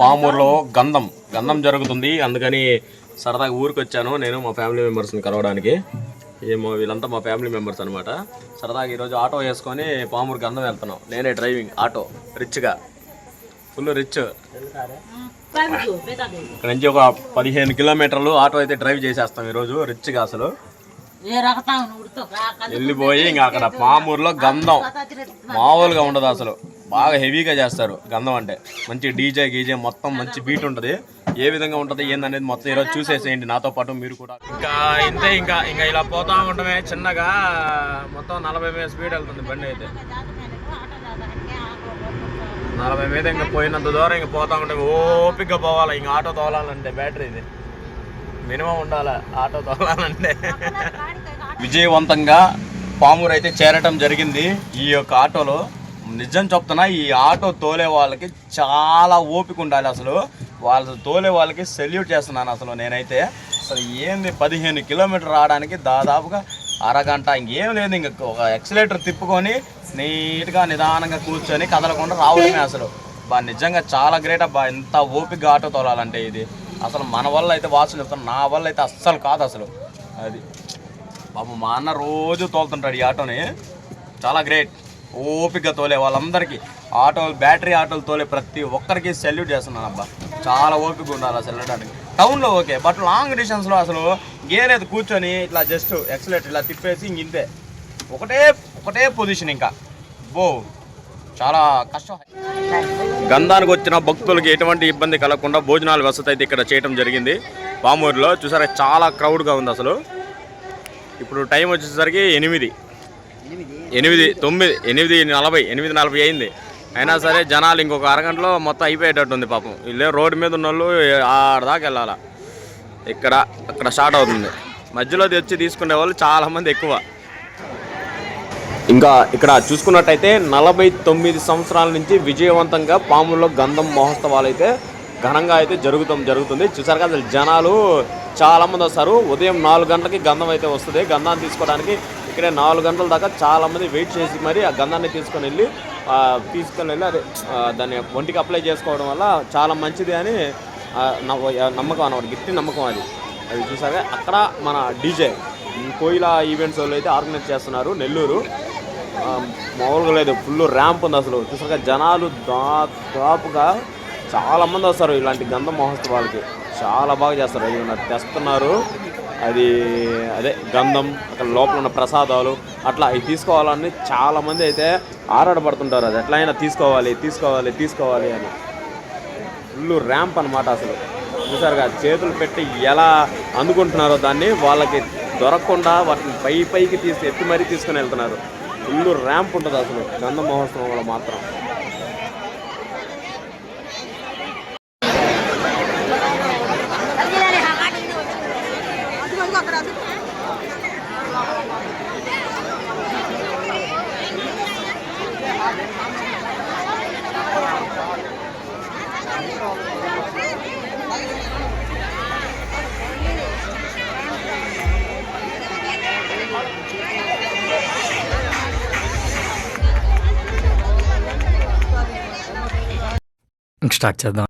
పామూరులో గంధం గంధం జరుగుతుంది. అందుకని సరదాగా ఊరికి వచ్చాను నేను మా ఫ్యామిలీ మెంబర్స్ని కలవడానికి. ఏమో వీళ్ళంతా మా ఫ్యామిలీ మెంబర్స్ అనమాట సరదాగా ఈరోజు ఆటో వేసుకొని పామూరు గంధం వెళ్తున్నాం. నేనే డ్రైవింగ్ ఆటో రిచ్గా. Full rich. ఇక్కడ నుంచి ఒక పదిహేను కిలోమీటర్లు ఆటో అయితే డ్రైవ్ చేసేస్తాం ఈరోజు రిచ్గా అసలు. వెళ్ళిపోయి ఇంకా అక్కడ పామూరులో గంధం. మామూలుగా ఉండదు అసలు. బాగా హెవీగా చేస్తారు గంధం అంటే. మంచి డీజే గీజే మొత్తం మంచి బీట్ ఉంటుంది. ఏ విధంగా ఉంటుంది ఏందనేది మొత్తం ఈరోజు చూసేసేయండి. నాతో పాటు మీరు కూడా. ఇంకా ఇంతే ఇంకా ఇంకా ఇలా పోతా ఉండమే చిన్నగా. మొత్తం నలభై మీద స్పీడ్ వెళ్తుంది బండి అయితే. నలభై మీద ఇంకా పోయినంత దూరం ఇంకా పోతా ఉంటే ఓపికగా పోవాలి. ఇంకా ఆటో తోలాలంటే బ్యాటరీ ఇది. మినిమం ఉండాలి ఆటో తోలాలంటే. విజయవంతంగా పామూరు అయితే చేరటం జరిగింది ఈ యొక్క ఆటోలో. నిజం చెప్తున్నా ఈ ఆటో తోలే వాళ్ళకి చాలా ఓపిక ఉండాలి అసలు. వాళ్ళు తోలే వాళ్ళకి సెల్యూట్ చేస్తున్నాను అసలు నేనైతే. అసలు ఏంది పదిహేను కిలోమీటర్ రావడానికి దాదాపుగా అరగంట ఇంకేం లేదు ఇంక ఒక ఎక్సలేటర్ తిప్పుకొని నీట్గా నిదానంగా కూర్చొని కదలకుండా రావడమే అసలు. బా నిజంగా చాలా గ్రేట్ అబ్బా ఎంత ఓపిక ఆటో తోలాలంటే ఇది. అసలు మన వల్ల అయితే వాసన చెప్తాను నా వల్ల అయితే అస్సలు కాదు అసలు. అది. బాబు మా అన్న రోజు తోలుతుంటాడు ఈ ఆటోని. చాలా గ్రేట్ ఓపిక తోలే వాళ్ళందరికీ ఆటో బ్యాటరీ ఆటోలు తోలే ప్రతి ఒక్కరికి సెల్యూట్ చేస్తున్నాను అబ్బా. చాలా ఓపిక ఉండాలి అసలు వెళ్ళడానికి. టౌన్లో ఓకే బట్ లాంగ్ డిస్టెన్స్లో అసలు గేరేది కూర్చొని ఇట్లా జస్ట్ ఎక్సలేటర్ ఇలా తిప్పేసి ఇంతే. ఒకటే ఒకటే పొజిషన్ ఇంకా. బో చాలా కష్టం. గంధానికి వచ్చిన భక్తులకి ఎటువంటి ఇబ్బంది కలగకుండా భోజనాల వసతి అయితే ఇక్కడ చేయడం జరిగింది. పామూరులో చూసారా చాలా క్రౌడ్గా ఉంది అసలు. ఇప్పుడు టైం వచ్చేసరికి ఎనిమిది. ఎనిమిది తొమ్మిది ఎనిమిది నలభై ఎనిమిది నలభై అయింది. అయినా సరే జనాలు ఇంకొక అరగంటలో మొత్తం అయిపోయేటట్టు ఉంది పాపం. వీళ్ళే రోడ్డు మీద ఉన్న వాళ్ళు ఆడదాకా వెళ్ళాలా? ఇక్కడ అక్కడ స్టార్ట్ అవుతుంది. మధ్యలో తెచ్చి తీసుకునే వాళ్ళు చాలామంది ఎక్కువ. ఇంకా ఇక్కడ చూసుకున్నట్టయితే నలభై తొమ్మిది సంవత్సరాల నుంచి విజయవంతంగా పాముల్లో గంధం మహోత్సవాలు అయితే ఘనంగా అయితే జరుగుతాం జరుగుతుంది. చూసారు కదా జనాలు చాలా మంది వస్తారు. ఉదయం నాలుగు గంటలకి గంధం అయితే వస్తుంది. గంధాన్ని తీసుకోవడానికి ఇక్కడే నాలుగు గంటల దాకా చాలా మంది వెయిట్ చేసి మరి ఆ గంధాన్ని తీసుకొని వెళ్ళి తీసుకొని వెళ్ళి అదే దాన్ని ఒంటికి అప్లై చేసుకోవడం వల్ల చాలా మంచిది అని నమ్మ- నమ్మకం అన్నమాట గిట్టి నమ్మకం అది. అది చూసారా అక్కడ మన డీజే కోయిల ఈవెంట్స్ వాళ్ళు అయితే ఆర్గనైజ్ చేస్తున్నారు నెల్లూరు. మామూలుగా లేదు ఫుల్ ర్యాంప్ ఉంది అసలు. చూసాక జనాలు దాదాపుగా చాలా మంది వస్తారు ఇలాంటి గంధ మహోత్సవాలకి. చాలా బాగా చేస్తారు అది తెస్తున్నారు? అది అదే గంధం అక్కడ లోపల ఉన్న ప్రసాదాలు అట్లా అవి తీసుకోవాలని చాలా మంది అయితే ఆరాటపడుతుంటారు. అది ఎట్లయినా తీసుకోవాలి తీసుకోవాలి తీసుకోవాలి అని. ఫుల్ ర్యాంప్ అనమాట అసలు. చూసారుగా చేతులు పెట్టి ఎలా అందుకుంటున్నారో దాన్ని వాళ్ళకి దొరకకుండా వాటిని పై పైకి తీసి ఎత్తి మరీ తీసుకుని వెళ్తున్నారు. ఫుల్ ర్యాంప్ ఉంటుంది అసలు. గంధ మహోత్సవంలో మాత్రం. ఇంక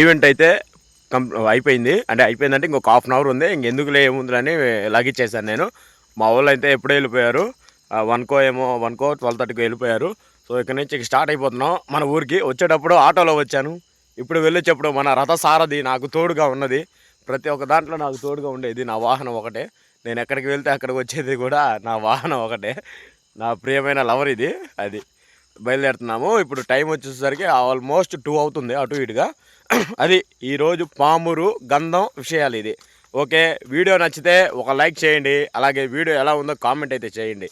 ఈవెంట్ అయితే కం అయిపోయింది. అంటే అయిపోయిందంటే ఇంకొక హాఫ్ అన్ అవర్ ఉంది. ఇంకెందుకులే ఏముందని లగిచ్చేసాను నేను. మా వాళ్ళు అయితే ఎప్పుడో వెళ్ళిపోయారు. వన్కో ఏమో వన్కో ట్వెల్వ్ థర్టీకి వెళ్ళిపోయారు. సో ఇక్కడ నుంచి స్టార్ట్ అయిపోతున్నాం. మన ఊరికి వచ్చేటప్పుడు ఆటోలో వచ్చాను. ఇప్పుడు వెళ్ళొచ్చేప్పుడు మన రథ సారథి నాకు తోడుగా ఉన్నది. ప్రతి ఒక్క దాంట్లో నాకు తోడుగా ఉండేది. నా వాహనం ఒకటే. నేను ఎక్కడికి వెళ్తే అక్కడికి వచ్చేది కూడా నా వాహనం ఒకటే. నా ప్రియమైన లవర్ ఇది అది. బయలుదేరుతున్నాము. ఇప్పుడు టైం వచ్చేసరికి ఆల్మోస్ట్ టూ అవుతుంది అటు ఇటుగా. అది ఈరోజు పామురు గంధం విషయాలు ఇది. ఓకే వీడియో నచ్చితే ఒక లైక్ చేయండి. అలాగే వీడియో ఎలా ఉందో కామెంట్ అయితే చేయండి.